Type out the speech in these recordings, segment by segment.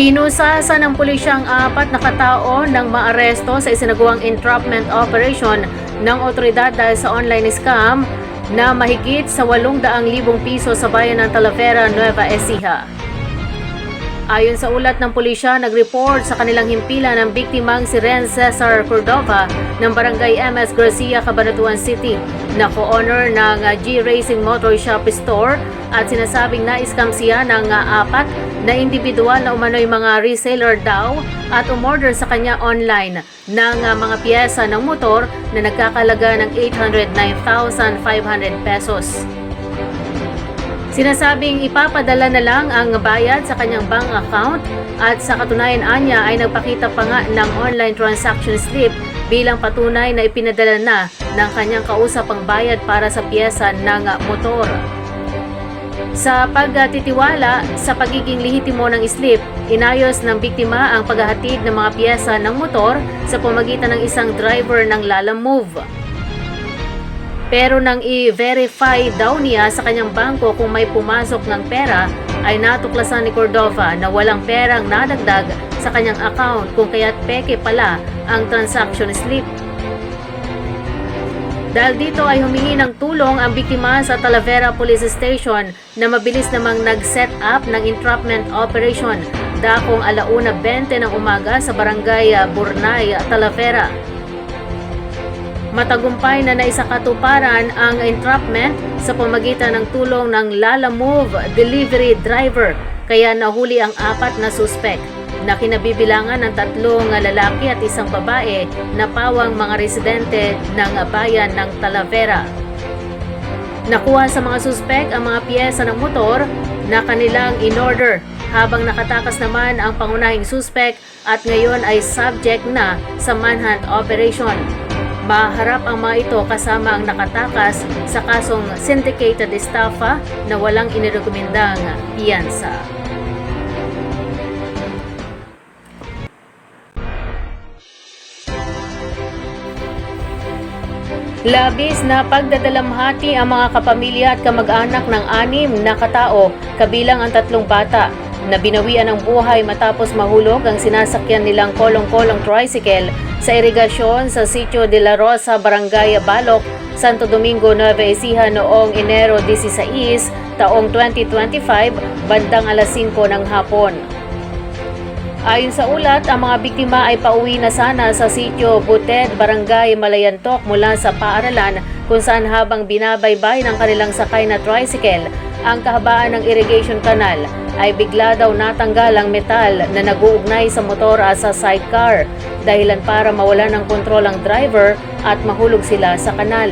Pinusasa ng pulisyang apat na katao ng maaresto sa isinagawang entrapment operation ng otoridad dahil sa online scam na mahigit sa 800,000 piso sa bayan ng Talavera, Nueva Ecija. Ayon sa ulat ng pulisya, nag-report sa kanilang himpilan ng biktimang si Ren Cesar Cordova ng Barangay MS Garcia, Cabanatuan City na co-owner ng uh, G Racing Motor Shop Store at sinasabing na-scam siya ng uh, apat na individual na umano'y mga reseller daw at umorder sa kanya online ng uh, mga piyesa ng motor na nagkakalaga ng 809,500 pesos. Sinasabing ipapadala na lang ang bayad sa kanyang bank account at sa katunayan anya ay nagpakita pa nga ng online transaction slip bilang patunay na ipinadala na ng kanyang kausap ang bayad para sa piyesa ng motor. Sa pagtitiwala sa pagiging lehitimo ng slip, inayos ng biktima ang paghahatid ng mga piyesa ng motor sa pamagitan ng isang driver ng Lala Move. Pero nang i-verify daw niya sa kanyang bangko kung may pumasok ng pera, ay natuklasan ni Cordova na walang perang nadagdag sa kanyang account kung kaya't peke pala ang transaction slip. Dahil dito ay humingi ng tulong ang biktima sa Talavera Police Station na mabilis namang nag-set up ng entrapment operation dakong alauna 20 ng umaga sa barangay ah, Burnay, Talavera. Matagumpay na naisakatuparan ang entrapment sa pamagitan ng tulong ng Lala Move delivery driver kaya nahuli ang apat na suspect na kinabibilangan ng tatlong lalaki at isang babae na pawang mga residente ng bayan ng Talavera. Nakuha sa mga suspect ang mga piyesa ng motor na kanilang in-order habang nakatakas naman ang pangunahing suspect at ngayon ay subject na sa manhunt operation. Maharap ang mga ito kasama ang nakatakas sa kasong syndicated estafa na walang inirekomendang piyansa. Labis na pagdadalamhati ang mga kapamilya at kamag-anak ng anim na katao kabilang ang tatlong bata na binawian ng buhay matapos mahulog ang sinasakyan nilang kolong-kolong tricycle sa irigasyon sa Sitio de la Rosa, Barangay Balok, Santo Domingo, Nueva Ecija noong Enero 16, taong 2025, bandang alas 5 ng hapon. Ayon sa ulat, ang mga biktima ay pauwi na sana sa sitio Buted, Barangay Malayantok mula sa paaralan kung saan habang binabaybay ng kanilang sakay na tricycle ang kahabaan ng irrigation canal ay bigla daw natanggal ang metal na nag-uugnay sa motor at sa sidecar dahilan para mawala ng kontrol ang driver at mahulog sila sa kanal.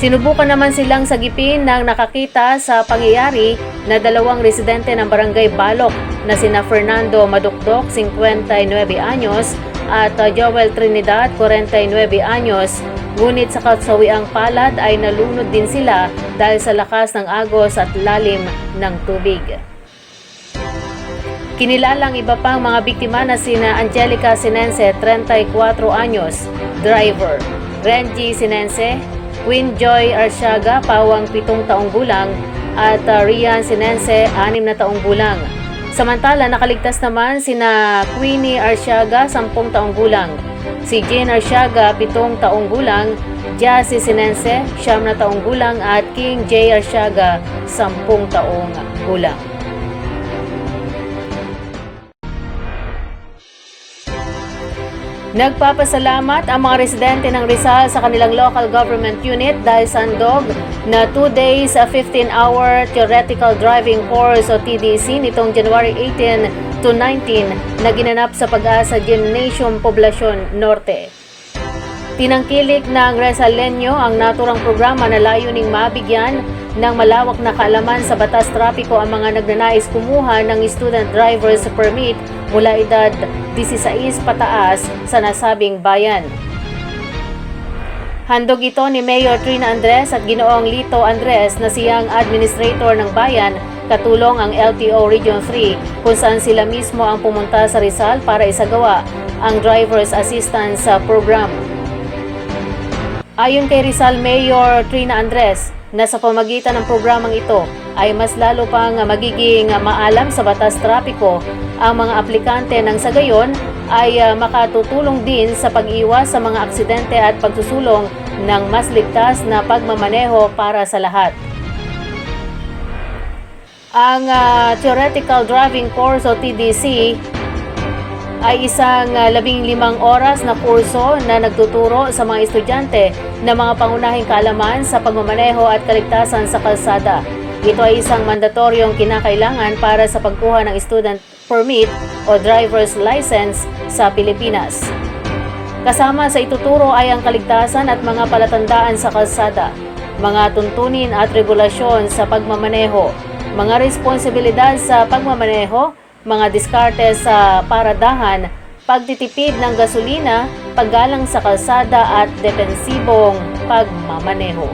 Sinubukan naman silang sagipin ng nakakita sa pangyayari na dalawang residente ng barangay Balok na sina Fernando Madukdok, 59 anyos, at Joel Trinidad, 49 anyos. Ngunit sa kasawiang palad ay nalunod din sila dahil sa lakas ng agos at lalim ng tubig. Kinilalang iba pang mga biktima na sina Angelica Sinense, 34 anyos, driver, Renji Sinense, Queen Joy Arsiaga, pawang 7 taong gulang, at uh, Rian Sinense, 6 na taong gulang. Samantala, nakaligtas naman sina Queenie Arsiaga, 10 taong gulang. Si Jane Arsiaga, 7 taong gulang. Jassy Sinense, 9 na taong gulang. At King J. Arsiaga, 10 taong gulang. Nagpapasalamat ang mga residente ng Rizal sa kanilang local government unit dahil sa handog na 2 days a 15-hour theoretical driving course o TDC nitong January 18 to 19 na ginanap sa Pag-asa Gymnasium Poblacion Norte. Tinangkilik ng Resalenyo ang naturang programa na layuning mabigyan ng malawak na kaalaman sa batas trapiko ang mga nagnanais kumuha ng student driver's permit mula edad 16 pataas sa nasabing bayan. Handog ito ni Mayor Trina Andres at Ginoong Lito Andres na siyang administrator ng bayan katulong ang LTO Region 3 kung saan sila mismo ang pumunta sa Rizal para isagawa ang Driver's Assistance Program. Ayon kay Rizal Mayor Trina Andres, na sa pamagitan ng programang ito ay mas lalo pang magiging maalam sa batas trapiko ang mga aplikante nang sa gayon ay ah, makatutulong din sa pag-iwas sa mga aksidente at pagsusulong ng mas ligtas na pagmamaneho para sa lahat. Ang ah, Theoretical Driving Course o TDC ay isang ah, labing limang oras na kurso na nagtuturo sa mga estudyante ng mga pangunahing kaalaman sa pagmamaneho at kaligtasan sa kalsada. Ito ay isang mandatoryong kinakailangan para sa pagkuha ng student permit o driver's license sa Pilipinas. Kasama sa ituturo ay ang kaligtasan at mga palatandaan sa kalsada, mga tuntunin at regulasyon sa pagmamaneho, mga responsibilidad sa pagmamaneho, mga diskarte sa paradahan, pagtitipid ng gasolina, paggalang sa kalsada at depensibong pagmamaneho.